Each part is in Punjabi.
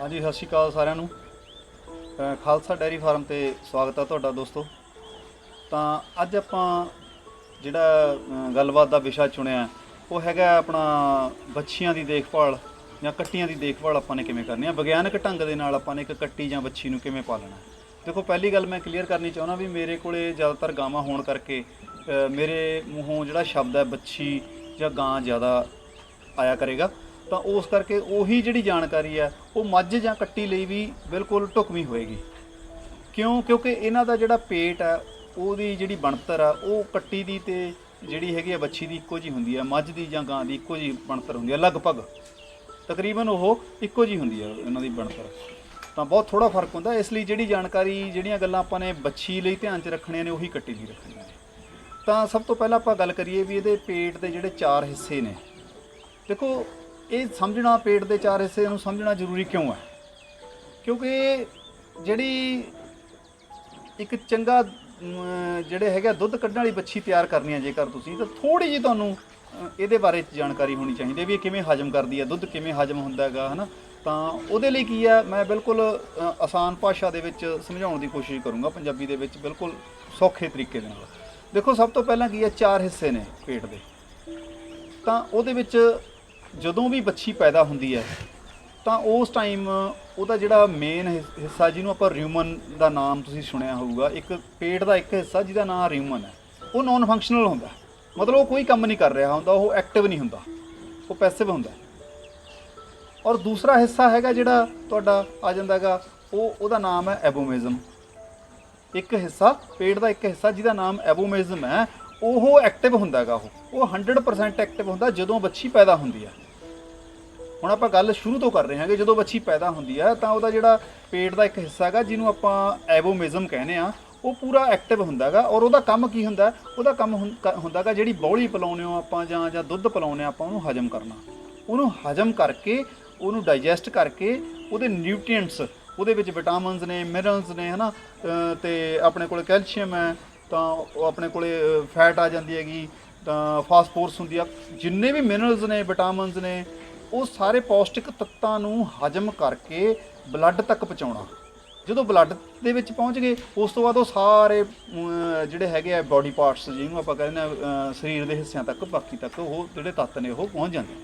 ਹਾਂਜੀ ਸਤਿ ਸ਼੍ਰੀ ਅਕਾਲ ਸਾਰਿਆਂ ਨੂੰ। ਅ, ਖਾਲਸਾ ਡੈਰੀ ਫਾਰਮ ਤੇ ਸਵਾਗਤ ਹੈ ਤੁਹਾਡਾ ਦੋਸਤੋ। ਤਾਂ ਅੱਜ ਆਪਾਂ ਜਿਹੜਾ ਅ, ਗੱਲਬਾਤ ਦਾ ਵਿਸ਼ਾ ਚੁਣਿਆ ਉਹ ਹੈਗਾ ਆਪਣਾ ਬੱਚੀਆਂ ਦੀ ਦੇਖਭਾਲ ਜਾਂ ਕੱਟੀਆਂ ਦੀ ਦੇਖਭਾਲ ਆਪਾਂ ਨੇ ਕਿਵੇਂ ਕਰਨੀ ਆ। ਵਿਗਿਆਨਕ ਢੰਗ ਦੇ ਨਾਲ ਆਪਾਂ ਨੇ ਇੱਕ ਕੱਟੀ ਜਾਂ ਬੱਚੀ ਨੂੰ ਕਿਵੇਂ ਪਾਲਣਾ। ਹੈ। ਦੇਖੋ ਪਹਿਲੀ ਗੱਲ ਮੈਂ ਕਲੀਅਰ ਕਰਨੀ ਚਾਹੁੰਦਾ ਵੀ ਮੇਰੇ ਕੋਲੇ ਜ਼ਿਆਦਾਤਰ ਗਾਵਾਂ ਹੋਣ ਕਰਕੇ ਅ, ਮੇਰੇ ਮੂੰਹੋਂ ਜਿਹੜਾ ਸ਼ਬਦ ਹੈ ਬੱਚੀ ਜਾਂ ਗਾਂ ਜ਼ਿਆਦਾ ਆਇਆ ਕਰੇਗਾ। ਤਾਂ ਉਸ ਕਰਕੇ ਉਹੀ ਜਿਹੜੀ ਜਾਣਕਾਰੀ ਹੈ ਉਹ ਮੱਝ ਜਾਂ ਕੱਟੀ ਲਈ ਵੀ ਬਿਲਕੁਲ ਢੁਕਵੀਂ ਹੋਏਗੀ। ਕਿਉਂ? ਕਿਉਂਕਿ ਇਹਨਾਂ ਦਾ ਜਿਹੜਾ ਪੇਟ ਹੈ ਉਹਦੀ ਜਿਹੜੀ ਬਣਤਰ ਆ, ਉਹ ਕੱਟੀ ਦੀ ਤੇ ਜਿਹੜੀ ਹੈਗੀ ਆ ਬੱਚੀ ਦੀ ਇੱਕੋ ਜੀ ਹੁੰਦੀ ਹੈ ਮੱਝ ਦੀ ਜਾਂ ਗਾਂ ਦੀ ਇੱਕੋ ਜੀ ਬਣਤਰ ਹੁੰਦੀ ਹੈ ਲਗਭਗ। ਤਕਰੀਬਨ ਉਹ ਇੱਕੋ ਜੀ ਹੁੰਦੀ ਆ, ਇਹਨਾਂ ਦੀ ਬਣਤਰ। ਤਾਂ ਬਹੁਤ ਥੋੜਾ ਫ਼ਰਕ ਹੁੰਦਾ, ਇਸ ਲਈ ਜਿਹੜੀ ਜਾਣਕਾਰੀ, ਜਿਹੜੀਆਂ ਗੱਲਾਂ ਆਪਾਂ ਨੇ ਬੱਚੀ ਲਈ ਧਿਆਨ 'ਚ ਰੱਖਣੀਆਂ ਨੇ, ਉਹੀ ਕੱਟੀ ਲਈ ਰੱਖਣੀਆਂ ਨੇ ਤਾਂ ਸਭ ਤੋਂ ਪਹਿਲਾਂ ਆਪਾਂ ਗੱਲ ਕਰੀਏ ਵੀ ਇਹਦੇ ਪੇਟ ਦੇ ਜਿਹੜੇ ਚਾਰ ਹਿੱਸੇ ਨੇ। ਦੇਖੋ ਇਹ ਸਮਝਣਾ ਪੇਟ ਦੇ ਚਾਰ ਹਿੱਸੇ ਨੂੰ ਸਮਝਣਾ ਜ਼ਰੂਰੀ ਕਿਉਂ ਹੈ? ਕਿਉਂਕਿ ਜਿਹੜੀ ਇੱਕ ਚੰਗਾ ਅਮ, ਜਿਹੜੇ ਹੈਗਾ ਦੁੱਧ ਕੱਢਣ ਵਾਲੀ ਬੱਚੀ ਤਿਆਰ ਕਰਨੀ ਹੈ ਜੇਕਰ ਤੁਸੀਂ ਤਾਂ ਥੋੜੀ ਜਿਹੀ ਤੁਹਾਨੂੰ ਇਹਦੇ ਬਾਰੇ ਜਾਣਕਾਰੀ ਹੋਣੀ ਚਾਹੀਦੀ ਹੈ ਵੀ ਇਹ ਕਿਵੇਂ ਹਜਮ ਕਰਦੀ ਹੈ ਦੁੱਧ ਕਿਵੇਂ ਹਜਮ ਹੁੰਦਾ ਹੈਗਾ ਹਨਾ? ਤਾਂ ਉਹਦੇ ਲਈ ਕੀ ਹੈ ਮੈਂ ਬਿਲਕੁਲ ਆਸਾਨ ਭਾਸ਼ਾ ਦੇ ਵਿੱਚ ਸਮਝਾਉਣ ਦੀ ਕੋਸ਼ਿਸ਼ ਕਰੂੰਗਾ ਪੰਜਾਬੀ ਦੇ ਵਿੱਚ ਬਿਲਕੁਲ ਸੌਖੇ ਤਰੀਕੇ ਦੇ ਨਾਲ। ਦੇਖੋ ਸਭ ਤੋਂ ਪਹਿਲਾਂ ਕੀ ਹੈ ਚਾਰ ਹਿੱਸੇ ਨੇ ਪੇਟ ਦੇ। ਤਾਂ ਉਹਦੇ ਵਿੱਚ ਜਦੋਂ ਵੀ ਬੱਚੀ ਪੈਦਾ ਹੁੰਦੀ ਹੈ, ਤਾਂ ਉਸ ਟਾਈਮ ਉਹਦਾ ਜਿਹੜਾ ਮੇਨ ਹਿੱਸਾ ਜਿਹਨੂੰ ਆਪਾਂ ਰਿਊਮਨ ਦਾ ਨਾਮ ਤੁਸੀਂ ਸੁਣਿਆ ਹੋਊਗਾ, ਇੱਕ ਪੇਟ ਦਾ ਇੱਕ ਹਿੱਸਾ ਜਿਹਦਾ ਨਾਮ ਰਿਊਮਨ ਹੈ। ਉਹ ਨਾਨ ਫੰਕਸ਼ਨਲ ਹੁੰਦਾ। ਮਤਲਬ ਉਹ ਕੋਈ ਕੰਮ ਨਹੀਂ ਕਰ ਰਿਹਾ ਹੁੰਦਾ, ਉਹ ਐਕਟਿਵ ਨਹੀਂ ਹੁੰਦਾ। ਉਹ ਪੈਸਿਵ ਹੁੰਦਾ। ਔਰ ਦੂਸਰਾ ਹਿੱਸਾ ਹੈਗਾ ਜਿਹੜਾ ਤੁਹਾਡਾ ਆ ਜਾਂਦਾ ਹੈਗਾ, ਉਹ, ਉਹਦਾ ਨਾਮ ਹੈ ਐਬੋਮਿਜ਼ਮ। ਇੱਕ ਹਿੱਸਾ, ਪੇਟ ਦਾ ਇੱਕ ਹਿੱਸਾ ਜਿਹਦਾ ਨਾਮ ਐਬੋਮਿਜ਼ਮ ਹੈ, ਉਹ ਐਕਟਿਵ ਹੁੰਦਾ ਹੈਗਾ ਉਹ। ਉਹ 100% ਐਕਟਿਵ ਹੁੰਦਾ ਜਦੋਂ ਬੱਚੀ ਪੈਦਾ ਹੁੰਦੀ ਹੈ। ਹੁਣ ਆਪਾਂ ਗੱਲ ਸ਼ੁਰੂ ਤੋਂ ਕਰ ਰਹੇ ਹਾਂਗੇ ਜਦੋਂ ਬੱਚੀ ਪੈਦਾ ਹੁੰਦੀ ਹੈ ਤਾਂ ਉਹਦਾ ਜਿਹੜਾ ਪੇਟ ਦਾ ਇੱਕ ਹਿੱਸਾ ਹੈਗਾ ਜਿਹਨੂੰ ਆਪਾਂ ਐਬੋਮਿਜ਼ਮ ਕਹਿੰਦੇ ਆ ਉਹ ਪੂਰਾ ਐਕਟਿਵ ਹੁੰਦਾਗਾ ਔਰ ਉਹਦਾ ਕੰਮ ਕੀ ਹੁੰਦਾ? ਉਹਦਾ ਕੰਮ ਹੁੰ- ਕ- ਹੁੰਦਾਗਾ ਜਿਹੜੀ ਬੌਲੀ ਪਿਲਾਉਂਦੇ ਹੋ ਆਪਾਂ ਜਾਂ ਜਾਂ ਦੁੱਧ ਪਿਲਾਉਂਦੇ ਆ ਆਪਾਂ ਉਹਨੂੰ ਹਜਮ ਕਰਨਾ। ਉਹਨੂੰ ਹਜਮ ਕਰਕੇ ਉਹਨੂੰ ਡਾਈਜੈਸਟ ਕਰਕੇ ਉਹਦੇ ਨਿਊਟ੍ਰੀਐਂਟਸ ਉਹਦੇ ਵਿੱਚ ਵਿਟਾਮਿਨਸ ਨੇ ਮਿਨਰਲਸ ਨੇ ਹਨਾ ਅ, ਤੇ ਆਪਣੇ ਕੋਲ ਕੈਲਸ਼ੀਅਮ ਹੈ ਤਾਂ ਉਹ ਆਪਣੇ ਕੋਲੇ ਫੈਟ ਆ ਜਾਂਦੀ ਹੈਗੀ ਤਾਂ ਫਾਸਫੋਰਸ ਹੁੰਦੀ ਆ। ਜਿੰਨੇ ਵੀ ਮਿਨਰਲਸ ਨੇ ਵਿਟਾਮਿਨਸ ਨੇ ਉਹ ਸਾਰੇ ਪੌਸ਼ਟਿਕ ਤੱਤਾਂ ਨੂੰ ਹਜਮ ਕਰਕੇ ਬਲੱਡ ਤੱਕ ਪਹੁੰਚਾਉਣਾ। ਜਦੋਂ ਬਲੱਡ ਦੇ ਵਿੱਚ ਪਹੁੰਚ ਗਏ ਉਸ ਤੋਂ ਬਾਅਦ ਉਹ ਸਾਰੇ ਜਿਹੜੇ ਹੈਗੇ ਆ ਬਾਡੀ ਪਾਰਟਸ ਜਿਹਨੂੰ ਆਪਾਂ ਕਹਿੰਦੇ ਆ ਅ, ਸਰੀਰ ਦੇ ਹਿੱਸਿਆਂ ਤੱਕ ਬਾਕੀ ਤੱਕ ਉਹ ਜਿਹੜੇ ਤੱਤ ਨੇ ਉਹ ਪਹੁੰਚ ਜਾਂਦੇ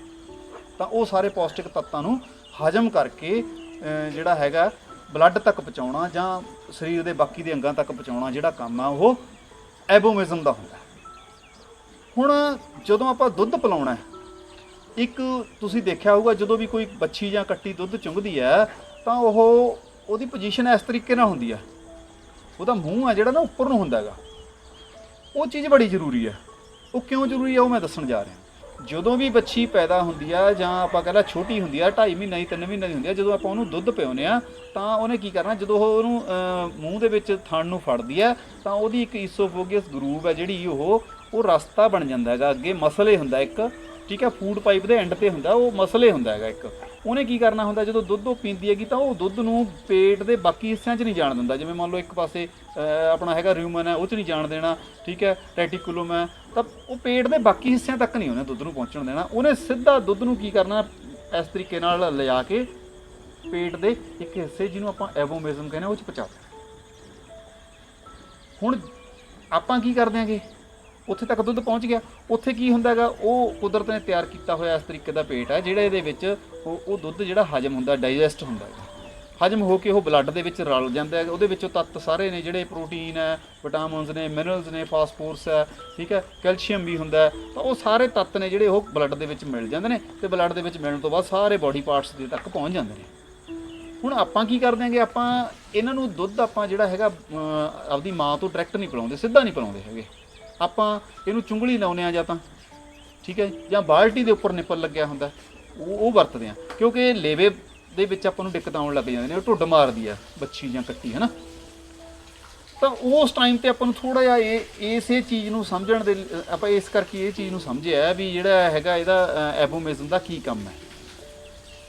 ਤਾਂ ਉਹ ਸਾਰੇ ਪੌਸ਼ਟਿਕ ਤੱਤਾਂ ਨੂੰ ਹਜਮ ਕਰਕੇ ਜਿਹੜਾ ਹੈਗਾ ਬਲੱਡ ਤੱਕ ਪਹੁੰਚਾਉਣਾ ਜਾਂ ਸਰੀਰ ਦੇ ਬਾਕੀ ਦੇ ਅੰਗਾਂ ਤੱਕ ਪਹੁੰਚਾਉਣਾ ਜਿਹੜਾ ਕੰਮ ਆ ਉਹ ਐਬੋਮਿਜ਼ਮ ਦਾ ਹੁੰਦਾ। ਹੁਣ ਜਦੋਂ ਆਪਾਂ ਦੁੱਧ ਪਿਲਾਉਣਾ ਇੱਕ ਤੁਸੀਂ ਦੇਖਿਆ ਹੋਊਗਾ, ਜਦੋਂ ਵੀ ਕੋਈ ਬੱਚੀ ਜਾਂ ਕੱਟੀ ਦੁੱਧ ਚੁੰਗਦੀ ਹੈ, ਤਾਂ ਉਹ ਉਹਦੀ ਪੋਜੀਸ਼ਨ ਇਸ ਤਰੀਕੇ ਨਾਲ ਹੁੰਦੀ ਹੈ ਉਹਦਾ ਮੂੰਹ ਆ ਜਿਹੜਾ ਨਾ ਉੱਪਰ ਨੂੰ ਹੁੰਦਾ ਹੈਗਾ। ਉਹ ਚੀਜ਼ ਬੜੀ ਜ਼ਰੂਰੀ ਹੈ। ਉਹ ਕਿਉਂ ਜ਼ਰੂਰੀ ਹੈ ਉਹ ਮੈਂ ਦੱਸਣ ਜਾ ਰਿਹਾ। ਜਦੋਂ ਵੀ ਬੱਚੀ ਪੈਦਾ ਹੁੰਦੀ ਆ ਜਾਂ ਆਪਾਂ ਕਹਿੰਦਾ ਛੋਟੀ ਹੁੰਦੀ ਆ 2.5 ਮਹੀਨਾ ਦੀ 3 ਮਹੀਨੇ ਦੀ ਹੁੰਦੀ ਆ, ਜਦੋਂ ਆਪਾਂ ਉਹਨੂੰ ਦੁੱਧ ਪਿਆਉਂਦੇ ਆ, ਤਾਂ ਉਹਨੇ ਕੀ ਕਰਨਾ, ਜਦੋਂ ਉਹ ਉਹਨੂੰ ਮੂੰਹ ਦੇ ਵਿੱਚ ਥਣ ਨੂੰ ਫੜਦੀ ਆ, ਤਾਂ ਉਹਦੀ ਇੱਕ ਈਸੋਫੋਗਸ ਗਰੂਵ ਹੈ ਜਿਹੜੀ ਉਹ ਉਹ ਰਸਤਾ ਬਣ ਜਾਂਦਾ ਹੈਗਾ। ਅੱਗੇ ਮਸਲੇ ਹੁੰਦਾ ਇੱਕ ਠੀਕ ਹੈ ਫੂਡ ਪਾਈਪ ਦੇ ਐਂਡ ਤੇ ਹੁੰਦਾ ਉਹ ਮਸਲੇ ਹੁੰਦਾ ਹੈਗਾ ਇੱਕ। ਉਹਨੇ ਕੀ ਕਰਨਾ ਹੁੰਦਾ ਜਦੋਂ ਦੁੱਧ ਉਹ ਪੀਂਦੀ ਹੈਗੀ ਤਾਂ ਉਹ ਦੁੱਧ ਨੂੰ ਪੇਟ ਦੇ ਬਾਕੀ ਹਿੱਸਿਆਂ 'ਚ ਨਹੀਂ ਜਾਣ ਦਿੰਦਾ। ਜਿਵੇਂ ਮੰਨ ਲਓ ਇੱਕ ਪਾਸੇ ਆਪਣਾ ਹੈਗਾ ਰਿਊਮਨ ਹੈ ਉਹ 'ਚ ਨਹੀਂ ਜਾਣ ਦੇਣਾ ਠੀਕ ਹੈ ਰੈਟੀਕੂਲਮ ਹੈ ਤਾਂ ਉਹ ਪੇਟ ਦੇ ਬਾਕੀ ਹਿੱਸਿਆਂ ਤੱਕ ਨਹੀਂ ਉਹਨੇ ਦੁੱਧ ਨੂੰ ਪਹੁੰਚਣ ਦੇਣਾ। ਉਹਨੇ ਸਿੱਧਾ ਦੁੱਧ ਨੂੰ ਕੀ ਕਰਨਾ ਇਸ ਤਰੀਕੇ ਨਾਲ ਲਿਆ ਕੇ ਪੇਟ ਦੇ ਇੱਕ ਹਿੱਸੇ ਜਿਹਨੂੰ ਆਪਾਂ ਐਬੋਮਿਜ਼ਮ ਕਹਿੰਦੇ ਆ, ਉਹ 'ਚ ਪਹੁੰਚਾ ਦੇਣਾ। ਹੁਣ ਆਪਾਂ ਕੀ ਕਰਦੇ ਆਂਗੇ ਉੱਥੇ ਤੱਕ ਦੁੱਧ ਪਹੁੰਚ ਗਿਆ। ਉੱਥੇ ਕੀ ਹੁੰਦਾ ਹੈਗਾ, ਉਹ ਕੁਦਰਤ ਨੇ ਤਿਆਰ ਕੀਤਾ ਹੋਇਆ ਇਸ ਤਰੀਕੇ ਦਾ ਪੇਟ ਹੈ, ਜਿਹੜਾ ਇਹਦੇ ਵਿੱਚ ਉਹ ਉਹ ਦੁੱਧ ਜਿਹੜਾ ਹਜਮ ਹੁੰਦਾ, ਡਾਈਜੈਸਟ ਹੁੰਦਾ ਹੈ ਹਜਮ ਹੋ ਕੇ ਉਹ ਬਲੱਡ ਦੇ ਵਿੱਚ ਰਲ ਜਾਂਦਾ ਹੈ ਉਹਦੇ ਵਿੱਚੋਂ ਤੱਤ ਸਾਰੇ ਨੇ ਜਿਹੜੇ ਪ੍ਰੋਟੀਨ ਹੈ, ਵਿਟਾਮਿਨਸ ਨੇ, ਮਿਨਰਲਸ ਨੇ, ਫਾਸਫੋਰਸ ਹੈ, ਠੀਕ ਹੈ, ਕੈਲਸ਼ੀਅਮ ਵੀ ਹੁੰਦਾ ਤਾਂ ਉਹ ਸਾਰੇ ਤੱਤ ਨੇ ਜਿਹੜੇ ਉਹ ਬਲੱਡ ਦੇ ਵਿੱਚ ਮਿਲ ਜਾਂਦੇ ਨੇ ਤੇ ਬਲੱਡ ਦੇ ਵਿੱਚ ਮਿਲਣ ਤੋਂ ਬਾਅਦ ਸਾਰੇ ਬਾਡੀ ਪਾਰਟਸ ਦੇ ਤੱਕ ਪਹੁੰਚ ਜਾਂਦੇ ਨੇ। ਹੁਣ ਆਪਾਂ ਕੀ ਕਰਦੇ ਹਾਂਗੇ, ਆਪਾਂ ਇਹਨਾਂ ਨੂੰ ਦੁੱਧ ਆਪਾਂ ਜਿਹੜਾ ਹੈਗਾ ਆਪਦੀ ਮਾਂ ਤੋਂ ਡਾਇਰੈਕਟ ਨਹੀਂ ਪਿਲਾਉਂਦੇ, ਸਿੱਧਾ ਨਹੀਂ ਪਿਲਾਉਂਦੇ ਹੈਗੇ। ਆਪਾਂ ਇਹਨੂੰ ਚੁੰਗਲੀ ਲਾਉਨੇ ਆ ਜਾਂ ਤਾਂ, ਠੀਕ ਹੈ ਜਾਂ ਬਾਲਟੀ ਦੇ ਉੱਪਰ ਨਿੱਪਲ ਲੱਗਿਆ ਹੁੰਦਾ, ਉਹ ਉਹ ਵਰਤਦੇ ਆ ਕਿਉਂਕਿ ਲੇਵੇ ਦੇ ਵਿੱਚ ਆਪਾਂ ਨੂੰ ਦਿੱਕਤ ਆਉਣ ਲੱਗ ਜਾਂਦੇ ਨੇ ਉਹ ਢੁੱਡ ਮਾਰਦੀ ਆ ਬੱਚੀ ਜਾਂ ਕੱਟੀ, ਹੈ ਨਾ। ਤਾਂ ਉਸ ਟਾਈਮ ਤੇ ਆਪਾਂ ਨੂੰ ਥੋੜਾ ਜਿਹਾ ਇਹ ਇਸੇ ਚੀਜ਼ ਨੂੰ ਸਮਝਣ ਦੇ ਆਪਾਂ ਇਸ ਕਰਕੇ ਇਹ ਚੀਜ਼ ਨੂੰ ਸਮਝਿਆ ਵੀ ਜਿਹੜਾ ਹੈਗਾ ਇਹਦਾ ਐਬੋਮਿਜ਼ਮ ਦਾ ਕੀ ਕੰਮ ਹੈ।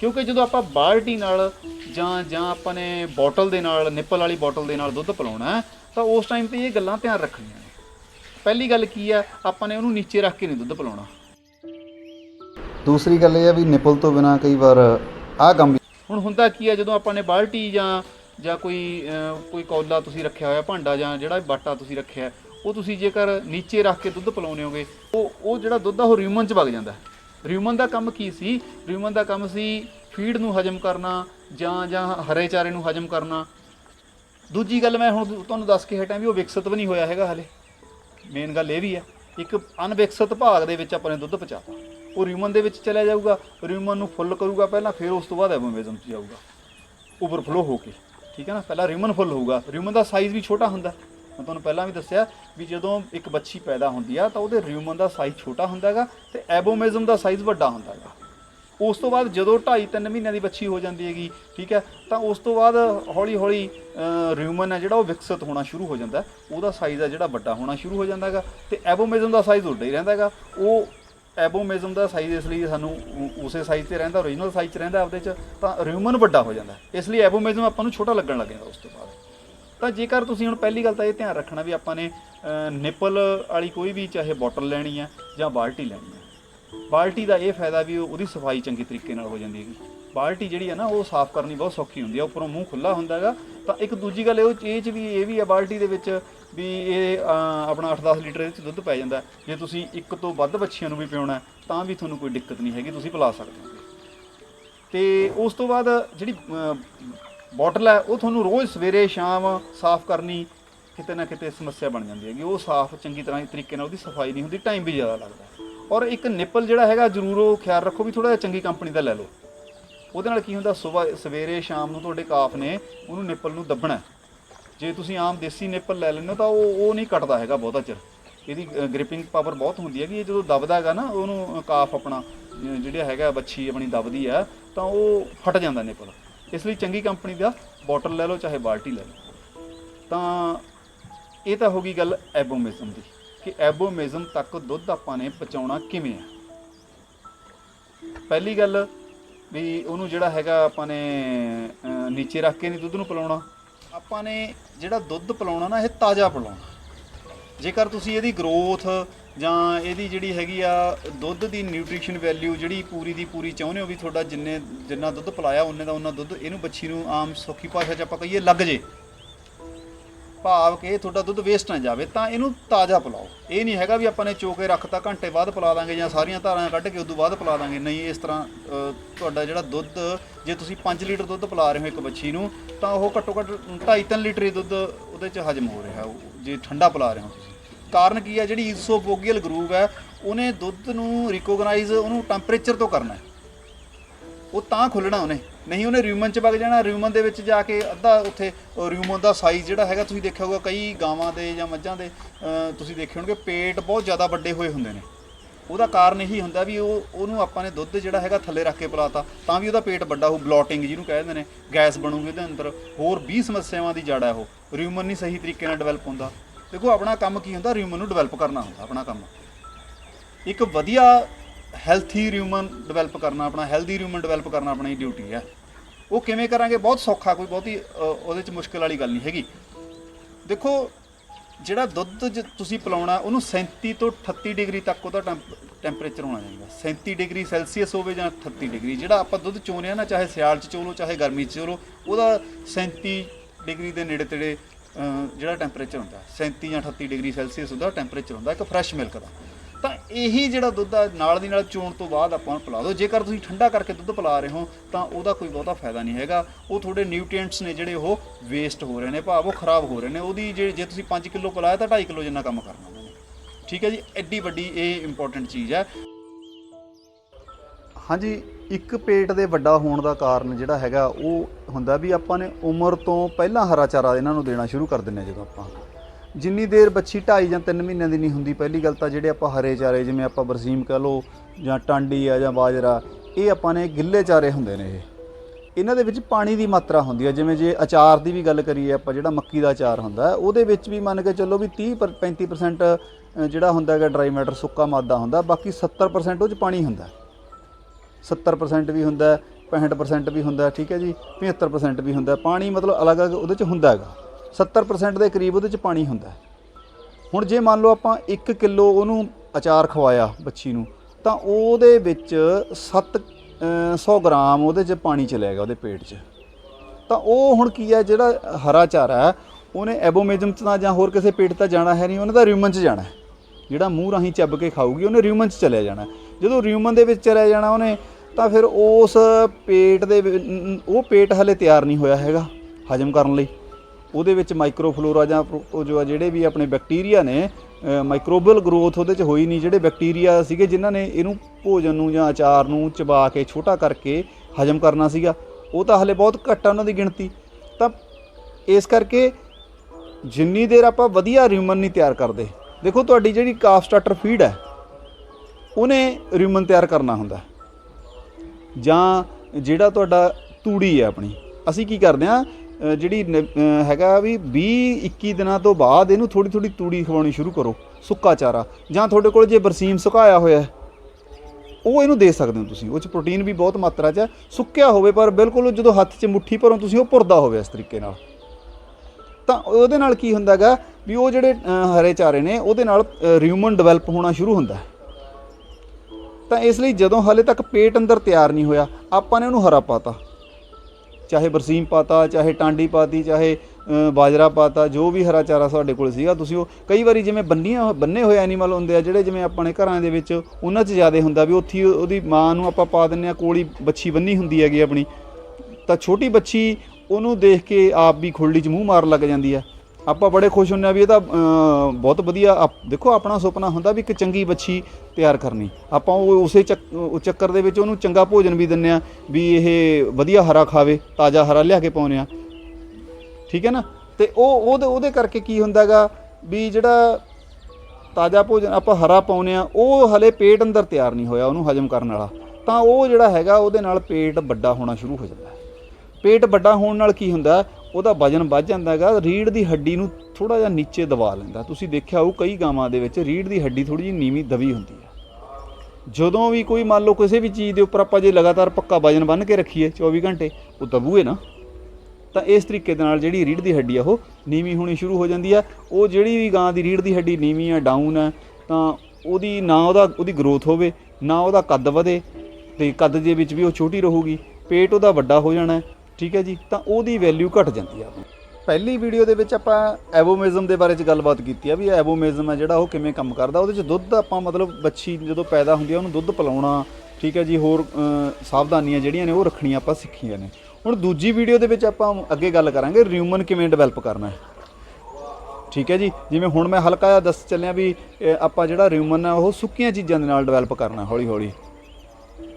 ਕਿਉਂਕਿ ਜਦੋਂ ਆਪਾਂ ਬਾਲਟੀ ਨਾਲ ਜਾਂ ਜਾਂ ਆਪਾਂ ਨੇ ਬੋਟਲ ਦੇ ਨਾਲ, ਨਿੱਪਲ ਵਾਲੀ ਬੋਟਲ ਦੇ ਨਾਲ ਦੁੱਧ ਪਿਲਾਉਣਾ, ਤਾਂ ਉਸ ਟਾਈਮ ਤੇ ਇਹ ਗੱਲਾਂ ਧਿਆਨ ਰੱਖਣੀਆਂ ਪਹਿਲੀ ਗੱਲ ਕੀ ਆ? ਆਪਾਂ ਨੇ ਉਹਨੂੰ ਨੀਚੇ ਰੱਖ ਕੇ ਨਹੀਂ ਦੁੱਧ ਪਿਲਾਉਣਾ। ਦੂਸਰੀ ਗੱਲ ਇਹ ਹੈ ਵੀ ਨਿਪਲ ਤੋਂ ਬਿਨਾ ਕਈ ਵਾਰ ਆਹ ਕੰਮ ਵੀ ਹੁਣ ਹੁੰਦਾ ਕੀ ਹੈ ਜਦੋਂ ਆਪਾਂ ਨੇ ਬਾਲਟੀ ਜਾਂ ਜਾਂ ਕੋਈ ਅਹ, ਕੋਈ ਕੌਲਾ ਤੁਸੀਂ ਰੱਖਿਆ ਹੋਇਆ ਭਾਂਡਾ ਜਾਂ ਜਿਹੜਾ ਵੀ ਬਾਟਾ ਤੁਸੀਂ ਰੱਖਿਆ ਉਹ ਤੁਸੀਂ ਜੇਕਰ ਨੀਚੇ ਰੱਖ ਕੇ ਦੁੱਧ ਪਿਲਾਉਂਦੇ ਹੋਗੇ ਉਹ ਉਹ ਜਿਹੜਾ ਦੁੱਧ ਆ ਉਹ ਰਿਊਮਨ ਚ ਵਗ ਜਾਂਦਾ। ਰਿਊਮਨ ਦਾ ਕੰਮ ਕੀ ਸੀ? ਰਿਊਮਨ ਦਾ ਕੰਮ ਸੀ ਫੀਡ ਨੂੰ ਹਜਮ ਕਰਨਾ ਜਾਂ ਜਾਂ ਹਰੇ ਚਾਰੇ ਨੂੰ ਹਜਮ ਕਰਨਾ। ਦੂਜੀ ਗੱਲ ਮੈਂ ਹੁਣ ਤੁਹਾਨੂੰ ਦੱਸ ਕੇ ਹਟਾਂ ਵੀ ਉਹ ਵਿਕਸਿਤ ਵੀ ਨਹੀਂ ਹੋਇਆ ਹੈਗਾ ਹਲੇ। ਮੇਨ ਗੱਲ ਇਹ ਵੀ ਹੈ, ਇੱਕ ਅਨਵਿਕਸਿਤ ਭਾਗ ਦੇ ਵਿੱਚ ਆਪਾਂ ਨੇ ਦੁੱਧ ਪਹੁੰਚਾਤਾ। ਉਹ ਰਿਊਮਨ ਦੇ ਵਿੱਚ ਚਲਿਆ ਜਾਊਗਾ ਰਿਊਮਨ ਨੂੰ ਫੁੱਲ ਕਰੂਗਾ ਪਹਿਲਾਂ, ਫਿਰ ਉਸ ਤੋਂ ਬਾਅਦ ਐਬੋਮੇਜ਼ਮ 'ਚ ਜਾਊਗਾ। ਓਵਰਫਲੋ ਹੋ ਕੇ, ਠੀਕ ਹੈ ਨਾ? ਪਹਿਲਾਂ ਰਿਊਮਨ ਫੁੱਲ ਹੋਊਗਾ। ਰਿਊਮਨ ਦਾ ਸਾਈਜ਼ ਵੀ ਛੋਟਾ ਹੁੰਦਾ। ਮੈਂ ਤੁਹਾਨੂੰ ਪਹਿਲਾਂ ਵੀ ਦੱਸਿਆ ਵੀ ਜਦੋਂ ਇੱਕ ਬੱਚੀ ਪੈਦਾ ਹੁੰਦੀ ਆ, ਤਾਂ ਉਹਦੇ ਰਿਊਮਨ ਦਾ ਸਾਈਜ਼ ਛੋਟਾ ਹੁੰਦਾ ਹੈਗਾ ਤੇ ਐਬੋਮੇਜ਼ਮ ਦਾ ਸਾਈਜ਼ ਵੱਡਾ ਹੁੰਦਾ ਹੈਗਾ ਉਸ ਤੋਂ ਬਾਅਦ ਜਦੋਂ 2.5 3 ਮਹੀਨਿਆਂ ਦੀ ਬੱਚੀ ਹੋ ਜਾਂਦੀ ਹੈਗੀ, ਠੀਕ ਹੈ, ਤਾਂ ਉਸ ਤੋਂ ਬਾਅਦ ਹੌਲੀ ਹੌਲੀ ਰਿਊਮਨ ਹੈ ਜਿਹੜਾ ਉਹ ਵਿਕਸਿਤ ਹੋਣਾ ਸ਼ੁਰੂ ਹੋ ਜਾਂਦਾ ਉਹਦਾ ਸਾਈਜ਼ ਆ ਜਿਹੜਾ ਵੱਡਾ ਹੋਣਾ ਸ਼ੁਰੂ ਹੋ ਜਾਂਦਾ ਹੈਗਾ ਤੇ ਐਬੋਮੇਜ਼ਮ ਦਾ ਸਾਈਜ਼ ਉੱਡਾ ਹੀ ਰਹਿੰਦਾ ਹੈਗਾ। ਉਹ ਐਬੋਮੇਜ਼ਮ ਦਾ ਸਾਈਜ਼ ਇਸ ਲਈ ਸਾਨੂੰ ਉਸੇ ਸਾਈਜ਼ ਤੇ ਰਹਿੰਦਾ ਓਰੀਜਨਲ ਸਾਈਜ਼ 'ਚ ਰਹਿੰਦਾ ਆਪਦੇ 'ਚ, ਤਾਂ ਰਿਊਮਨ ਵੱਡਾ ਹੋ ਜਾਂਦਾ ਇਸ ਲਈ ਐਬੋਮੇਜ਼ਮ ਆਪਾਂ ਨੂੰ ਛੋਟਾ ਲੱਗਣ ਲੱਗ ਜਾਂਦਾ ਉਸ ਤੋਂ ਬਾਅਦ। ਤਾਂ ਜੇਕਰ ਤੁਸੀਂ ਹੁਣ ਪਹਿਲੀ ਗੱਲ ਤਾਂ ਇਹ ਧਿਆਨ ਰੱਖਣਾ ਵੀ ਆਪਾਂ ਨੇ ਨਿਪਲ ਵਾਲੀ ਕੋਈ ਵੀ ਚਾਹੇ ਬੋਟਲ ਲੈਣੀ ਹੈ ਜਾਂ ਬਾਲਟੀ ਲੈਣੀ ਹੈ ਬਾਲਟੀ ਦਾ ਇਹ ਫਾਇਦਾ ਵੀ ਉਹ- ਉਹਦੀ ਸਫ਼ਾਈ ਚੰਗੇ ਤਰੀਕੇ ਨਾਲ ਹੋ ਜਾਂਦੀ ਹੈਗੀ। ਬਾਲਟੀ ਜਿਹੜੀ ਹੈ ਨਾ ਉਹ ਸਾਫ਼ ਕਰਨੀ ਬਹੁਤ ਸੌਖੀ ਹੁੰਦੀ ਹੈ ਉੱਪਰੋਂ ਮੂੰਹ ਖੁੱਲਾ ਹੁੰਦਾ ਹੈਗਾ ਤਾਂ ਇੱਕ ਦੂਜੀ ਗੱਲ ਇਹ 'ਚ ਇਹ ਚ ਵੀ ਇਹ ਵੀ ਹੈ ਬਾਲਟੀ ਦੇ ਵਿੱਚ ਵੀ ਇਹ ਅਹ, ਆਪਣਾ 8-10 ਲੀਟਰ ਇਹਦੇ ਚ ਦੁੱਧ ਪੈ ਜਾਂਦਾ। ਹੈ। ਜੇ ਤੁਸੀਂ ਇੱਕ ਤੋਂ ਵੱਧ ਬੱਚੀਆਂ ਨੂੰ ਵੀ ਪਿਉਣਾ ਹੈ, ਤਾਂ ਵੀ ਤੁਹਾਨੂੰ ਕੋਈ ਦਿੱਕਤ ਨਹੀਂ ਹੈਗੀ। ਤੁਸੀਂ ਪਿਲਾ ਸਕਦੇ ਹੋ। ਤੇ ਉਸ ਤੋਂ ਬਾਅਦ ਜਿਹੜੀ ਬੋਟਲ ਹੈ ਉਹ ਤੁਹਾਨੂੰ ਰੋਜ਼ ਸਵੇਰੇ ਸ਼ਾਮ ਸਾਫ਼ ਕਰਨੀ ਕਿਤੇ ਨਾ ਕਿਤੇ ਸਮੱਸਿਆ ਬਣ ਜਾਂਦੀ ਹੈਗੀ। ਉਹ ਸਾਫ਼ ਚੰਗੀ ਤਰ੍ਹਾਂ ਤਰੀਕੇ ਨਾਲ ਉਹਦੀ ਸਫ਼ਾਈ ਨਹੀਂ ਹੁੰਦੀ। ਟਾਈਮ ਵੀ ਜ਼ਿਆਦਾ ਲੱਗਦਾ। ਹੈ। ਔਰ ਇੱਕ ਨਿੱਪਲ ਜਿਹੜਾ ਹੈਗਾ, ਜ਼ਰੂਰ ਉਹ ਖਿਆਲ ਰੱਖੋ ਵੀ ਥੋੜਾ ਜਿਹਾ ਚੰਗੀ ਕੰਪਨੀ ਦਾ ਲੈ ਲਓ। ਉਹਦੇ ਨਾਲ ਕੀ ਹੁੰਦਾ, ਸਵੇਰ, ਸਵੇਰੇ ਸ਼ਾਮ ਨੂੰ ਤੁਹਾਡੇ ਕਾਫ ਨੇ ਉਹਨੂੰ ਨਿੱਪਲ ਨੂੰ ਦੱਬਣਾ ਜੇ ਤੁਸੀਂ ਆਮ ਦੇਸੀ ਨਿੱਪਲ ਲੈ ਲੈਂਦੇ ਹੋ, ਤਾਂ ਉਹ ਉਹ ਨਹੀਂ ਕੱਟਦਾ ਹੈਗਾ ਬਹੁਤਾ ਚਿਰ। ਇਹਦੀ ਗ੍ਰਿਪਿੰਗ ਪਾਵਰ ਬਹੁਤ ਹੁੰਦੀ ਹੈਗੀ। ਇਹ ਜਦੋਂ ਦਬਦਾ ਹੈਗਾ ਨਾ, ਉਹਨੂੰ ਕਾਫ ਆਪਣਾ ਜਿਹੜਾ ਹੈਗਾ ਬੱਚੀ ਆਪਣੀ ਦਬਦੀ ਆ, ਤਾਂ ਉਹ ਫਟ ਜਾਂਦਾ ਨਿੱਪਲ। ਇਸ ਲਈ ਚੰਗੀ ਕੰਪਨੀ ਦਾ ਬੋਟਲ ਲੈ ਲਓ, ਚਾਹੇ ਬਾਲਟੀ ਲੈ ਲਓ। ਤਾਂ ਇਹ ਤਾਂ ਹੋ ਗਈ ਗੱਲ ਐਬੋਮਿਜ਼ਮ ਦੀ। ਕਿ ਐਬੋਮਿਜ਼ਮ ਤੱਕ ਦੁੱਧ ਆਪਾਂ ਨੇ ਪਹੁੰਚਾਉਣਾ ਕਿਵੇਂ ਆ? ਪਹਿਲੀ ਗੱਲ ਵੀ ਉਹਨੂੰ ਜਿਹੜਾ ਹੈਗਾ ਆਪਾਂ ਨੇ ਨੀਚੇ ਰੱਖ ਕੇ ਨਹੀਂ ਦੁੱਧ ਨੂੰ ਪਿਲਾਉਣਾ। ਆਪਾਂ ਨੇ ਜਿਹੜਾ ਦੁੱਧ ਪਿਲਾਉਣਾ ਨਾ, ਇਹ ਤਾਜ਼ਾ ਪਿਲਾਉਣਾ। ਜੇਕਰ ਤੁਸੀਂ ਇਹਦੀ ਗਰੋਥ ਜਾਂ ਇਹਦੀ ਜਿਹੜੀ ਹੈਗੀ ਆ ਦੁੱਧ ਦੀ ਨਿਊਟ੍ਰੀਸ਼ਨ ਵੈਲਿਊ ਜਿਹੜੀ ਪੂਰੀ ਦੀ ਪੂਰੀ ਚਾਹੁੰਦੇ ਹੋ ਵੀ ਤੁਹਾਡਾ ਜਿੰਨੇ, ਜਿੰਨਾ ਦੁੱਧ ਪਿਲਾਇਆ, ਉਹਨੇ ਦਾ ਉਹਨਾਂ ਦੁੱਧ ਇਹਨੂੰ ਬੱਚੀ ਨੂੰ ਆਮ ਸੌਖੀ ਭਾਸ਼ਾ 'ਚ ਆਪਾਂ ਕਹੀਏ ਲੱਗ ਜੇ। ਭਾਵ ਕਿ ਤੁਹਾਡਾ ਦੁੱਧ ਵੇਸਟ ਨਾ ਜਾਵੇ, ਤਾਂ ਇਹਨੂੰ ਤਾਜ਼ਾ ਪਿਲਾਓ। ਇਹ ਨਹੀਂ ਹੈਗਾ ਵੀ ਆਪਾਂ ਨੇ ਚੋ ਚੋਕੇ ਰੱਖਤਾ, ਘੰਟੇ ਬਾਅਦ ਪਿਲਾ ਦਾਂਗੇ ਜਾਂ ਸਾਰੀਆਂ ਧਾਰਾਂ ਕੱਢ ਕੇ ਉਦੋਂ ਬਾਅਦ ਪਿਲਾ ਦਾਂਗੇ। ਨਹੀਂ, ਇਸ ਤਰ੍ਹਾਂ ਤੁਹਾਡਾ ਜਿਹੜਾ ਦੁੱਧ, ਜੇ ਤੁਸੀਂ 5 ਲੀਟਰ ਦੁੱਧ ਪਿਲਾ ਰਹੇ ਹੋ ਇੱਕ ਬੱਚੀ ਨੂੰ, ਤਾਂ ਉਹ ਘੱਟੋ ਘੱਟ 2.5-3 ਲੀਟਰ ਹੀ ਦੁੱਧ ਉਹਦੇ 'ਚ ਹਜਮ ਹੋ ਰਿਹਾ, ਉਹ ਜੇ ਠੰਡਾ ਪਿਲਾ ਰਹੇ ਹੋ ਤੁਸੀਂ। ਕਾਰਨ ਕੀ ਹੈ? ਜਿਹੜੀ ਈਸੋਫੋਗੀਅਲ ਗਰੂਵ ਹੈ, ਉਹਨੇ ਦੁੱਧ ਨੂੰ ਰਿਕੋਗਨਾਈਜ਼ ਉਹਨੂੰ ਟੈਂਪਰੇਚਰ ਤੋਂ ਕਰਨਾ ਉਹ ਤਾਂ ਖੁੱਲਣਾ ਉਹਨੇ। ਨਹੀਂ, ਉਹਨੇ ਰਿਊਮਨ ਚ ਵਗ ਜਾਣਾ ਰਿਊਮਨ ਦੇ ਵਿੱਚ ਜਾ ਕੇ ਅੱਧਾ ਉੱਥੇ ਰਿਊਮਨ ਦਾ ਸਾਈਜ਼ ਜਿਹੜਾ ਹੈਗਾ, ਤੁਸੀਂ ਦੇਖਿਆ ਹੋਊਗਾ, ਕਈ ਗਾਵਾਂ ਦੇ ਜਾਂ ਮੱਝਾਂ ਦੇ ਤੁਸੀਂ ਦੇਖੇ ਹੋਣਗੇ, ਪੇਟ ਬਹੁਤ ਜ਼ਿਆਦਾ ਵੱਡੇ ਹੋਏ ਹੁੰਦੇ ਨੇ। ਉਹਦਾ ਕਾਰਨ ਇਹੀ ਹੁੰਦਾ ਵੀ ਉਹ, ਉਹਨੂੰ ਆਪਾਂ ਨੇ ਦੁੱਧ ਜਿਹੜਾ ਹੈਗਾ ਥੱਲੇ ਰੱਖ ਕੇ ਪਿਲਾਤਾ, ਤਾਂ ਵੀ ਉਹਦਾ ਪੇਟ ਵੱਡਾ ਹੋ ਬਲੋਟਿੰਗ ਜਿਹਨੂੰ ਕਹਿੰਦੇ ਨੇ, ਗੈਸ ਬਣੂਗੀ ਉਹਦੇ ਅੰਦਰ। ਹੋਰ 20 ਸਮੱਸਿਆਵਾਂ ਦੀ ਜੜ ਹੈ ਉਹ ਰਿਊਮਨ ਨਹੀਂ ਸਹੀ ਤਰੀਕੇ ਨਾਲ ਡਿਵੈਲਪ ਹੁੰਦਾ। ਦੇਖੋ, ਆਪਣਾ ਕੰਮ ਕੀ ਹੁੰਦਾ ਰਿਊਮਨ ਨੂੰ ਡਿਵੈਲਪ ਕਰਨਾ ਹੁੰਦਾ, ਆਪਣਾ ਕੰਮ। ਇੱਕ ਵਧੀਆ ਹੈਲਥੀ ਰਿਊਮਨ ਡਿਵੈਲਪ ਕਰਨਾ ਆਪਣਾ ਹੈਲਦੀ ਰਿਊਮਨ ਡਿਵੈਲਪ ਕਰਨਾ ਆਪਣੀ ਡਿਊਟੀ ਹੈ। ਉਹ ਕਿਵੇਂ ਕਰਾਂਗੇ? ਬਹੁਤ ਸੌਖਾ ਕੋਈ ਬਹੁਤੀ ਅ, ਉਹਦੇ ਚ ਮੁਸ਼ਕਲ ਵਾਲੀ ਗੱਲ ਨਹੀਂ ਹੈਗੀ। ਦੇਖੋ ਜਿਹੜਾ ਦੁੱਧ ਜ- ਤੁਸੀਂ ਪਿਲਾਉਣਾ ਉਹਨੂੰ 37 ਤੋਂ 38 ਡਿਗਰੀ ਤੱਕ ਉਹਦਾ ਟੈਂਪ ਟੈਂਪਰੇਚਰ ਹੋਣਾ ਚਾਹੀਦਾ। 37 ਡਿਗਰੀ ਸੈਲਸੀਅਸ ਹੋਵੇ ਜਾਂ 38 ਡਿਗਰੀ ਜਿਹੜਾ ਆਪਾਂ ਦੁੱਧ ਚੋਨੇ ਆ ਨਾ ਚਾਹੇ ਸਿਆਲ ਚ ਚੋਲੋ ਚਾਹੇ ਗਰਮੀ ਚ ਚੋਲੋ ਉਹਦਾ 37 ਡਿਗਰੀ ਦੇ ਨੇੜੇ ਤੇੜੇ ਅ, ਜਿਹੜਾ ਟੈਂਪਰੇਚਰ ਹੁੰਦਾ 37 ਜਾਂ 38 ਡਿਗਰੀ ਸੈਲਸੀਅਸ ਉਹਦਾ ਟੈਂਪਰੇਚਰ ਹੁੰਦਾ ਇੱਕ ਫਰੈਸ਼ ਮਿਲਕ ਦਾ। ਤਾਂ ਇਹੀ ਜਿਹੜਾ ਦੁੱਧ ਆ, ਨਾਲ ਦੀ ਨਾਲ ਚੋਣ ਤੋਂ ਬਾਅਦ ਆਪਾਂ ਨੂੰ ਪਿਲਾ ਦਿਓ। ਜੇਕਰ ਤੁਸੀਂ ਠੰਡਾ ਕਰਕੇ ਦੁੱਧ ਪਿਲਾ ਰਹੇ ਹੋ, ਤਾਂ ਉਹਦਾ ਕੋਈ ਬਹੁਤਾ ਫਾਇਦਾ ਨਹੀਂ ਹੈਗਾ। ਉਹ ਤੁਹਾਡੇ ਨਿਊਟ੍ਰੀਐਂਟਸ ਨੇ ਜਿਹੜੇ ਉਹ ਵੇਸਟ ਹੋ ਰਹੇ ਨੇ, ਭਾਵ ਉਹ ਖਰਾਬ ਹੋ ਰਹੇ ਨੇ। ਉਹਦੀ ਜੇ ਜੇ ਤੁਸੀਂ 5 ਕਿਲੋ ਪਿਲਾਇਆ ਤਾਂ 2.5 ਕਿਲੋ ਜਿੰਨਾ ਕੰਮ ਕਰਨਾ ਉਹਨਾਂ ਨੇ। ਠੀਕ ਹੈ ਜੀ? ਐਡੀ ਵੱਡੀ ਇਹ ਇੰਪੋਰਟੈਂਟ ਚੀਜ਼ ਹੈ। ਹਾਂਜੀ, ਇੱਕ ਪੇਟ ਦੇ ਵੱਡਾ ਹੋਣ ਦਾ ਕਾਰਨ ਜਿਹੜਾ ਹੈਗਾ, ਉਹ ਹੁੰਦਾ ਵੀ ਆਪਾਂ ਨੇ ਉਮਰ ਤੋਂ ਪਹਿਲਾਂ ਹਰਾ ਚਾਰਾ ਇਹਨਾਂ ਨੂੰ ਦੇਣਾ ਸ਼ੁਰੂ ਕਰ ਦਿੰਨੇ ਹਾਂ ਜਦੋਂ ਆਪਾਂ। ਜਿੰਨੀ ਦੇਰ ਬੱਚੀ 2.5 ਜਾਂ 3 ਮਹੀਨਿਆਂ ਦੀ ਨਹੀਂ ਹੁੰਦੀ ਪਹਿਲੀ ਗੱਲ ਤਾਂ ਜਿਹੜੇ ਆਪਾਂ ਹਰੇ ਚਾਰੇ ਜਿਵੇਂ ਆਪਾਂ ਬਰਸੀਮ ਕਹ ਲਓ ਜਾਂ ਟਾਂਡੀ ਆ ਜਾਂ ਬਾਜਰਾ ਇਹ ਆਪਾਂ ਨੇ ਗਿੱਲੇ ਚਾਰੇ ਹੁੰਦੇ ਨੇ ਇਹ। ਇਹਨਾਂ ਦੇ ਵਿੱਚ ਪਾਣੀ ਦੀ ਮਾਤਰਾ ਹੁੰਦੀ ਹੈ ਜਿਵੇਂ ਜੇ ਅਚਾਰ ਦੀ ਵੀ ਗੱਲ ਕਰੀਏ ਆਪਾਂ ਜਿਹੜਾ ਮੱਕੀ ਦਾ ਅਚਾਰ ਹੁੰਦਾ ਉਹਦੇ ਵਿੱਚ ਵੀ ਮੰਨ ਕੇ ਚੱਲੋ ਵੀ 30 ਪਰ 35% ਜਿਹੜਾ ਹੁੰਦਾ ਹੈਗਾ ਡਰਾਈ ਮੈਟਰ ਸੁੱਕਾ ਮਾਦਾ ਹੁੰਦਾ ਬਾਕੀ 70% ਉਹ ਚ ਪਾਣੀ ਹੁੰਦਾ। ਹੈ 70% ਵੀ ਹੁੰਦਾ ਹੈ, 65% ਵੀ ਹੁੰਦਾ ਠੀਕ ਹੈ ਜੀ 75% ਵੀ ਹੁੰਦਾ ਪਾਣੀ ਮਤਲਬ ਅਲੱਗ-ਅਲੱਗ ਉਹਦੇ ਚ ਹੁੰਦਾ ਹੈਗਾ। 70% ਦੇ ਕਰੀਬ ਉਹਦੇ ਚ ਪਾਣੀ ਹੁੰਦਾ ਹੁਣ ਜੇ ਮੰਨ ਲਓ ਆਪਾਂ 1 ਕਿਲੋ ਉਹਨੂੰ ਅਚਾਰ ਖਵਾਇਆ ਬੱਚੀ ਨੂੰ, ਤਾਂ ਉਹਦੇ ਵਿੱਚ 7 100 ਗ੍ਰਾਮ ਉਹਦੇ 'ਚ ਪਾਣੀ ਚਲਿਆ ਗਿਆ ਉਹਦੇ ਪੇਟ 'ਚ। ਤਾਂ ਉਹ ਹੁਣ ਕੀ ਹੈ, ਜਿਹੜਾ ਹਰਾ ਚਾਰਾ ਹੈ, ਉਹਨੇ ਐਬੋਮੇਜ਼ਮ 'ਚ ਤਾਂ ਜਾਂ ਹੋਰ ਕਿਸੇ ਪੇਟ ਤਾਂ ਜਾਣਾ ਹੈ ਨਹੀਂ, ਉਹਨੇ ਤਾਂ ਰਿਊਮਨ 'ਚ ਜਾਣਾ ਜਿਹੜਾ ਮੂੰਹ ਰਾਹੀਂ ਚੱਬ ਕੇ ਖਾਊਗੀ, ਉਹਨੇ ਰਿਊਮਨ 'ਚ ਚਲਿਆ ਜਾਣਾ ਜਦੋਂ ਰਿਊਮਨ ਦੇ ਵਿੱਚ ਚਲਿਆ ਜਾਣਾ ਉਹਨੇ, ਤਾਂ ਫਿਰ ਉਸ ਪੇਟ ਦੇ ਉਹ ਪੇਟ ਹਲੇ ਤਿਆਰ ਨਹੀਂ ਹੋਇਆ ਹੈਗਾ ਹਜਮ ਕਰਨ ਲਈ। ਉਹਦੇ ਵਿੱਚ ਮਾਈਕਰੋਫਲੋਰਾ ਜਾਂ ਉਹ ਜੋ ਜਿਹੜੇ ਵੀ ਆਪਣੇ ਬੈਕਟੀਰੀਆ ਨੇ ਮਾਈਕਰੋਬਲ ਗਰੋਥ ਉਹਦੇ 'ਚ ਹੋਈ ਨਹੀਂ, ਜਿਹੜੇ ਬੈਕਟੀਰੀਆ ਸੀਗੇ ਜਿਨ੍ਹਾਂ ਨੇ ਇਹਨੂੰ ਭੋਜਨ ਨੂੰ ਜਾਂ ਅਚਾਰ ਨੂੰ ਚਬਾ ਕੇ, ਛੋਟਾ ਕਰਕੇ ਹਜਮ ਕਰਨਾ ਸੀਗਾ, ਉਹ ਤਾਂ ਹਲੇ ਬਹੁਤ ਘੱਟ ਆ ਉਹਨਾਂ ਦੀ ਗਿਣਤੀ। ਤਾਂ ਇਸ ਕਰਕੇ ਜਿੰਨੀ ਦੇਰ ਆਪਾਂ ਵਧੀਆ ਰਿਊਮਨ ਨਹੀਂ ਤਿਆਰ ਕਰਦੇ, ਦੇਖੋ ਤੁਹਾਡੀ ਜਿਹੜੀ ਕਾਫ ਸਟਾਰਟਰ ਫੀਡ ਹੈ, ਉਹਨੇ ਰਿਊਮਨ ਤਿਆਰ ਕਰਨਾ ਹੁੰਦਾ। ਜਾਂ ਜਿਹੜਾ ਤੁਹਾਡਾ ਤੂੜੀ ਹੈ ਆਪਣੀ, ਅਸੀਂ ਕੀ ਕਰਦੇ ਆ ਜਿਹੜੀ ਨ- ਹੈਗਾ ਵੀ 20 21 ਦਿਨਾਂ ਤੋਂ ਬਾਅਦ ਇਹਨੂੰ ਥੋੜੀ ਥੋੜੀ ਤੂੜੀ ਖਵਾਉਣੀ ਸ਼ੁਰੂ ਕਰੋ, ਸੁੱਕਾ ਚਾਰਾ। ਜਾਂ ਤੁਹਾਡੇ ਕੋਲ ਜੇ ਬਰਸੀਮ ਸੁਕਾਇਆ ਹੋਇਆ ਹੈ, ਉਹ ਇਹਨੂੰ ਦੇ ਸਕਦੇ ਹੋ ਤੁਸੀਂ। ਉਹ ਚ ਪ੍ਰੋਟੀਨ ਵੀ ਬਹੁਤ ਮਾਤਰਾ 'ਚ ਹੈ। ਸੁੱਕਿਆ ਹੋਵੇ, ਪਰ ਬਿਲਕੁਲ ਜਦੋਂ ਹੱਥ 'ਚ ਮੁੱਠੀ ਭਰੋ ਤੁਸੀਂ ਉਹ ਭੁਰਦਾ ਹੋਵੇ ਇਸ ਤਰੀਕੇ ਨਾਲ। ਤਾਂ ਉਹਦੇ ਨਾਲ ਕੀ ਹੁੰਦਾਗਾ ਵੀ ਉਹ ਜਿਹੜੇ ਹਰੇ ਚਾਰੇ ਨੇ, ਉਹਦੇ ਨਾਲ ਰਿਊਮਨ ਡਿਵੈਲਪ ਹੋਣਾ ਸ਼ੁਰੂ ਹੁੰਦਾ ਤਾਂ ਇਸ ਲਈ ਜਦੋਂ ਹਾਲੇ ਤੱਕ ਪੇਟ ਅੰਦਰ ਤਿਆਰ ਨਹੀਂ ਹੋਇਆ, ਆਪਾਂ ਨੇ ਉਹਨੂੰ ਹਰਾ ਪਾਤਾ। ਚਾਹੇ ਬਰਸੀਮ ਪਾਤਾ ਚਾਹੇ ਟਾਂਡੀ ਪਾਤੀ ਚਾਹੇ ਅ, ਬਾਜਰਾ ਪਾਤਾ ਜੋ ਵੀ ਹਰਾ ਚਾਰਾ ਸਾਡੇ ਕੋਲ ਸੀਗਾ ਤੁਸੀਂ ਉਹ ਕਈ ਵਾਰੀ ਜਿਵੇਂ ਬੰਨੀਆਂ ਬੰਨੇ ਹੋਏ ਐਨੀਮਲ ਹੁੰਦੇ ਆ ਜਿਹੜੇ ਜਿਵੇਂ ਆਪਣੇ ਘਰਾਂ ਦੇ ਵਿੱਚ ਉਹਨਾਂ 'ਚ ਜ਼ਿਆਦਾ ਹੁੰਦਾ ਵੀ ਉੱਥੇ ਉਹਦੀ ਮਾਂ ਨੂੰ ਆਪਾਂ ਪਾ ਦਿੰਨੇ ਆ ਕੋਲੀ ਬੱਚੀ ਬੰਨੀ ਹੁੰਦੀ ਹੈਗੀ ਆਪਣੀ ਤਾਂ ਛੋਟੀ ਬੱਚੀ ਉਹਨੂੰ ਦੇਖ ਕੇ ਆਪ ਵੀ ਖੁਰਲੀ 'ਚ ਮੂੰਹ ਮਾਰਨ ਲੱਗ ਜਾਂਦੀ ਆ। ਆਪਾਂ ਬੜੇ ਖੁਸ਼ ਹੁੰਨੇ ਆ ਵੀ ਇਹ ਤਾਂ ਬਹੁਤ ਵਧੀਆ ਆਪ- ਦੇਖੋ ਆਪਣਾ ਸੁਪਨਾ ਹੁੰਦਾ ਵੀ ਇੱਕ ਚੰਗੀ ਬੱਚੀ ਤਿਆਰ ਕਰਨੀ। ਆਪਾਂ ਉਹ ਉਸੇ ਚੱਕ- ਚੱਕਰ ਦੇ ਵਿੱਚ ਉਹਨੂੰ ਚੰਗਾ ਭੋਜਨ ਵੀ ਦਿੰਨੇ ਆ ਵੀ ਇਹ ਵਧੀਆ ਹਰਾ ਖਾਵੇ, ਤਾਜ਼ਾ ਹਰਾ ਲਿਆ ਕੇ ਪਾਉਨੇ ਆ। ਠੀਕ ਹੈ ਨਾ? ਤੇ ਉਹ, ਉਹਦੇ ਉਹਦੇ ਕਰਕੇ ਕੀ ਹੁੰਦਾਗਾ ਵੀ ਜਿਹੜਾ ਤਾਜ਼ਾ ਭੋਜਨ ਆਪਾਂ ਹਰਾ ਪਾਉਨੇ ਆ, ਉਹ ਹਲੇ ਪੇਟ ਅੰਦਰ ਤਿਆਰ ਨਹੀਂ ਹੋਇਆ ਉਹਨੂੰ ਹਜਮ ਕਰਨ ਵਾਲਾ। ਤਾਂ ਉਹ ਜਿਹੜਾ ਹੈਗਾ ਉਹਦੇ ਨਾਲ ਪੇਟ ਵੱਡਾ ਹੋਣਾ ਸ਼ੁਰੂ ਹੋ ਜਾਂਦਾ ਪੇਟ ਵੱਡਾ ਹੋਣ ਨਾਲ ਕੀ ਹੁੰਦਾ ਉਹਦਾ ਵਜਨ ਵੱਧ ਜਾਂਦਾ ਹੈਗਾ ਰੀੜ ਦੀ ਹੱਡੀ ਨੂੰ ਥੋੜਾ ਜਿਹਾ ਨੀਚੇ ਦਬਾ ਲੈਂਦਾ। ਤੁਸੀਂ ਦੇਖਿਆ ਹੋਊ ਕਈ ਗਾਵਾਂ ਦੇ ਵਿੱਚ ਰੀੜ ਦੀ ਹੱਡੀ ਥੋੜੀ ਜਿਹੀ ਨੀਵੀਂ ਦਬੀ ਹੁੰਦੀ ਹੈ ਜਦੋਂ ਵੀ ਕੋਈ ਮੰਨ ਲਓ ਕਿਸੇ ਵੀ ਚੀਜ਼ ਦੇ ਉੱਪਰ ਆਪਾਂ ਜੇ ਲਗਾਤਾਰ ਪੱਕਾ ਵਜਨ ਬੰਨ ਕੇ ਰੱਖੀਏ 24 ਘੰਟੇ, ਉਹ ਦਬੂਏ ਨਾ। ਤਾਂ ਇਸ ਤਰੀਕੇ ਦੇ ਨਾਲ ਜਿਹੜੀ ਰੀੜ ਦੀ ਹੱਡੀ ਆ, ਉਹ ਨੀਵੀਂ ਹੋਣੀ ਸ਼ੁਰੂ ਹੋ ਜਾਂਦੀ ਆ। ਉਹ ਜਿਹੜੀ ਵੀ ਗਾਂ ਦੀ ਰੀੜ ਦੀ ਹੱਡੀ ਨੀਵੀਂ ਆ, ਡਾਊਨ ਆ, ਤਾਂ ਉਹਦੀ ਨਾ ਉਹਦਾ, ਉਹਦੀ ਗਰੋਥ ਹੋਵੇ, ਨਾ ਉਹਦਾ ਕੱਦ ਵਧੇ, ਤੇ ਕੱਦ ਦੇ ਵਿੱਚ ਵੀ ਉਹ ਛੋਟੀ ਰਹੂਗੀ, ਪੇਟ ਉਹਦਾ ਵੱਡਾ ਹੋ ਜਾਣਾ ਠੀਕ ਹੈ ਜੀ, ਤਾਂ ਉਹਦੀ ਵੈਲਿਊ ਘਟ ਜਾਂਦੀ ਆ। ਪਹਿਲੀ ਵੀਡੀਓ ਦੇ ਵਿੱਚ ਆਪਾਂ ਐਬੋਮਿਜ਼ਮ ਦੇ ਬਾਰੇ ਚ ਗੱਲਬਾਤ ਕੀਤੀ ਆ ਵੀ ਐਬੋਮਿਜ਼ਮ ਹੈ ਜਿਹੜਾ ਉਹ ਕਿਵੇਂ ਕੰਮ ਕਰਦਾ, ਉਹਦੇ ਚ ਦੁੱਧ ਆਪਾਂ ਮਤਲਬ ਬੱਚੀ ਜਦੋਂ ਪੈਦਾ ਹੁੰਦੀ ਆ, ਉਹਨੂੰ ਦੁੱਧ ਪਿਲਾਉਣਾ, ਠੀਕ ਹੈ ਜੀ, ਹੋਰ ਸਾਵਧਾਨੀਆਂ ਜਿਹੜੀਆਂ ਨੇ ਉਹ ਰੱਖਣੀਆਂ ਆਪਾਂ ਸਿੱਖੀਆਂ ਨੇ। ਹੁਣ ਦੂਜੀ ਵੀਡੀਓ ਦੇ ਵਿੱਚ ਆਪਾਂ ਅੱਗੇ ਗੱਲ ਕਰਾਂਗੇ ਰਿਊਮਨ ਕਿਵੇਂ ਡਿਵੈਲਪ ਕਰਨਾ ਹੈ। ਠੀਕ ਹੈ ਜੀ, ਜਿਵੇਂ ਹੁਣ ਮੈਂ ਹਲਕਾ ਜਿਹਾ ਦੱਸ ਚੱਲਿਆ ਵੀ ਆਪਾਂ ਜਿਹੜਾ ਰਿਊਮਨ ਆ, ਉਹ ਸੁੱਕੀਆਂ ਚੀਜ਼ਾਂ ਦੇ ਨਾਲ ਡਿਵੈਲਪ ਕਰਨਾ ਹੌਲੀ ਹੌਲੀ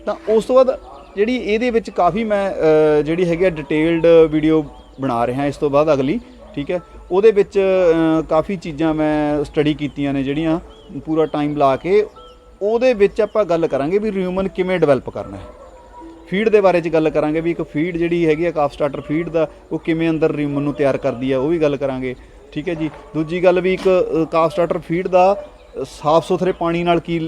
ਤਾਂ ਉਸ ਤੋਂ ਬਾਅਦ ਜਿਹੜੀ ਇਹਦੇ ਵਿੱਚ ਕਾਫੀ ਮੈਂ ਜਿਹੜੀ ਹੈਗੀ ਆ ਡਿਟੇਲਡ ਵੀਡੀਓ ਬਣਾ ਰਿਹਾ ਇਸ ਤੋਂ ਬਾਅਦ ਅਗਲੀ, ਠੀਕ ਹੈ? ਉਹਦੇ ਵਿੱਚ ਕਾਫੀ ਚੀਜ਼ਾਂ ਮੈਂ ਸਟੱਡੀ ਕੀਤੀਆਂ ਨੇ ਜਿਹੜੀਆਂ, ਪੂਰਾ ਟਾਈਮ ਲਾ ਕੇ। ਉਹਦੇ ਵਿੱਚ ਆਪਾਂ ਗੱਲ ਕਰਾਂਗੇ ਵੀ ਰਿਊਮਨ ਕਿਵੇਂ ਡਿਵੈਲਪ ਕਰਨਾ ਹੈ। ਫੀਡ ਦੇ ਬਾਰੇ ਚ ਗੱਲ ਕਰਾਂਗੇ ਵੀ ਇੱਕ ਫੀਡ ਜਿਹੜੀ ਹੈਗੀ ਆ, ਕਾਫ ਸਟਾਰਟਰ ਫੀਡ ਦਾ, ਉਹ ਕਿਵੇਂ ਅੰਦਰ ਰਿਊਮਨ ਨੂੰ ਤਿਆਰ ਕਰਦੀ ਆ, ਉਹ ਵੀ ਗੱਲ ਕਰਾਂਗੇ। ਠੀਕ ਹੈ ਜੀ? ਦੂਜੀ ਗੱਲ ਵੀ ਇੱਕ ਕਾਫ ਸਟਾਰਟਰ ਫੀਡ ਦਾ ਸਾਫ਼ ਸੁਥਰੇ ਪਾਣੀ ਨਾਲ ਕੀ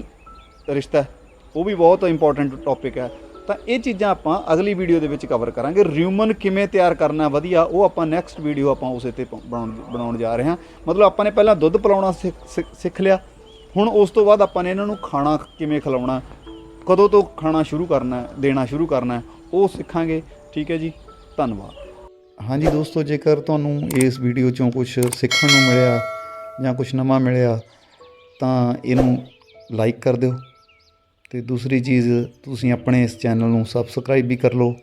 ਰਿਸ਼ਤਾ ਹੈ? ਉਹ ਵੀ ਬਹੁਤ ਇੰਪੋਰਟੈਂਟ ਟੌਪਿਕ ਹੈ। ਤਾਂ ਇਹ ਚੀਜ਼ਾਂ ਆਪਾਂ ਅਗਲੀ ਵੀਡੀਓ ਦੇ ਵਿੱਚ ਕਵਰ ਕਰਾਂਗੇ। ਰਿਊਮਨ ਕਿਵੇਂ ਤਿਆਰ ਕਰਨਾ ਵਧੀਆ, ਉਹ ਆਪਾਂ ਨੈਕਸਟ ਵੀਡੀਓ ਆਪਾਂ ਉਸੇ ਤੇ ਪ- ਬਣਾਉਣ ਬਣਾਉਣ ਜਾ ਰਹੇ ਹਾਂ। ਮਤਲਬ ਆਪਾਂ ਨੇ ਪਹਿਲਾਂ ਦੁੱਧ ਪਿਲਾਉਣਾ ਸਿੱਖ- ਸਿੱਖ- ਸਿੱਖ ਲਿਆ। ਹੁਣ ਉਸ ਤੋਂ ਬਾਅਦ ਆਪਾਂ ਨੇ ਇਹਨਾਂ ਨੂੰ ਖਾਣਾ ਕਿਵੇਂ ਖਿਲਾਉਣਾ, ਕਦੋਂ ਤੋਂ ਖਾਣਾ ਸ਼ੁਰੂ ਕਰਨਾ, ਦੇਣਾ ਸ਼ੁਰੂ ਕਰਨਾ, ਉਹ ਸਿੱਖਾਂਗੇ। ਠੀਕ ਹੈ ਜੀ, ਧੰਨਵਾਦ। ਹਾਂਜੀ ਦੋਸਤੋ, ਜੇਕਰ ਤੁਹਾਨੂੰ ਇਸ ਵੀਡੀਓ ਚੋਂ ਕੁਝ ਸਿੱਖਣ ਨੂੰ ਮਿਲਿਆ ਜਾਂ ਕੁਝ ਨਵਾਂ ਮਿਲਿਆ, ਤਾਂ ਇਹਨੂੰ ਲਾਈਕ ਕਰ ਦਿਓ। ਅਤੇ ਦੂਸਰੀ ਚੀਜ਼ ਤੁਸੀਂ ਆਪਣੇ ਇਸ ਚੈਨਲ ਨੂੰ ਸਬਸਕ੍ਰਾਈਬ ਵੀ ਕਰ ਲਓ।